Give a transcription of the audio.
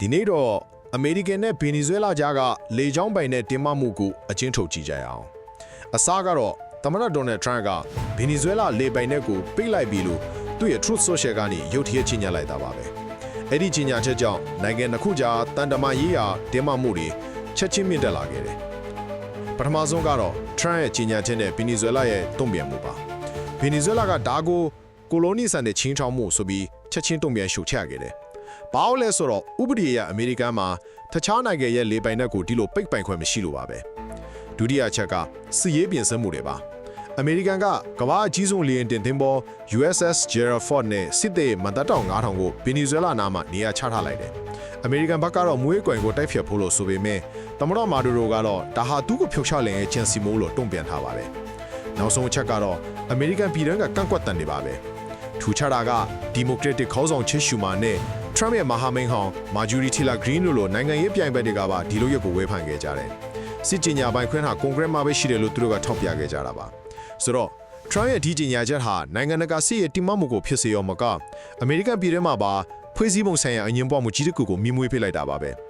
ဒီနေ့တော့အမေရိကန်နဲ့ဗင်နီဇွဲလားကြားကလေကြောင်းပိုင်နဲ့တင်မမှုကိုအချင်းထုတ်ကြည့်ကြရအောင်အစားကတော့သမ္မတဒေါ်နယ်ထရန့်ကဗင်နီဇွဲလားလေပိုင်နဲ့ကိုပိတ်လိုက်ပြီလို့သူ့ရဲ့ Truth Social ကနေရုတ်တရက်ချင်းညာလိုက်တာပါပဲအဲ့ဒီချင်းညာချက်ကြောင့်နိုင်ငံတစ်ခုကြားတန်တမာရေးရာတင်မမှုတွေချက်ချင်းမြင့်တက်လာခဲ့တယ်ပထမဆုံးကတော့ Trump ရဲ့ကြီးညာချက်နဲ့ဗင်နီဇွဲလားရဲ့တုံ့ပြန်မှုပါဗင်နီဇွဲလားကဒါကိုကိုလိုနီဆန်တဲ့ချင်းချောင်းမှုဆိုပြီးချက်ချင်းတုံ့ပြန်ရှုတ်ချခဲ့တယ်။ ဘာလို့လဲဆိုတော့ဥပဒေအရအမေရိကန်မှာတခြားနိုင်ငံရဲ့လေပိုင်နက်ကိုဒီလိုပိတ်ပိုင်ခွင့်မရှိလို့ပါပဲ။ဒုတိယချက်ကစစ်ရေးပြင်ဆင်မှုတွေပါ။အမေရိကန်ကကမ္ဘာအကြီးဆုံးလေယာဉ်တင်သင်္ဘော USS Gerald Ford နဲ့စစ်သေးမန်တပ်တောင်9000ကိုဗင်နီဇွဲလားနားမှာနေရာချထားလိုက်တယ်။အမေရိကန်ဘက်ကတော့မွေးကွယ်ကိုတိုက်ဖြတ်ဖို့လို့ဆိုပေမဲ့သမ္မတမာဒူရိုကတော့ဒါဟာသူ့ကိုဖျောက်ချလင်ရဲ့ချန်စီမိုးလို့တုံ့ပြန်ထားပါတယ်။နောက်ဆုံးအချက်ကတော့အမေရိကန်ပြည်ထောင်ကကန့်ကွက်တန်နေပါပဲ။ထူခြားတာကဒီမိုကရက်တစ်ခေါင်းဆောင်ချစ်ရှူမာနဲ့ Trump ရဲ့မဟာမိန်ဟောင်းမာဂျူရီတီလာဂရင်းတို့လိုနိုင်ငံရေးပြိုင်ဘက်တွေကပါဒီလိုရက်ကိုဝေဖန်ခဲ့ကြတယ်။စစ်ကြေညာပိုင်ခွင့်ဟာကွန်ဂရက်မှာပဲရှိတယ်လို့သူတို့ကထောက်ပြခဲ့ကြတာပါ။ဆိုတော့ Trump ရဲ့ဒီကြေညာချက်ဟာနိုင်ငံတကာစစ်ရေးတိမမှုကိုဖြစ်စေရောမကအမေရိကန်ပြည်ထဲမှာပါဖွဲ့စည်းပုံဆိုင်ရာအငြင်းပွားမှုကြီးတစ်ခုကိုမြင်မွေးဖိလိုက်တာပါပဲ။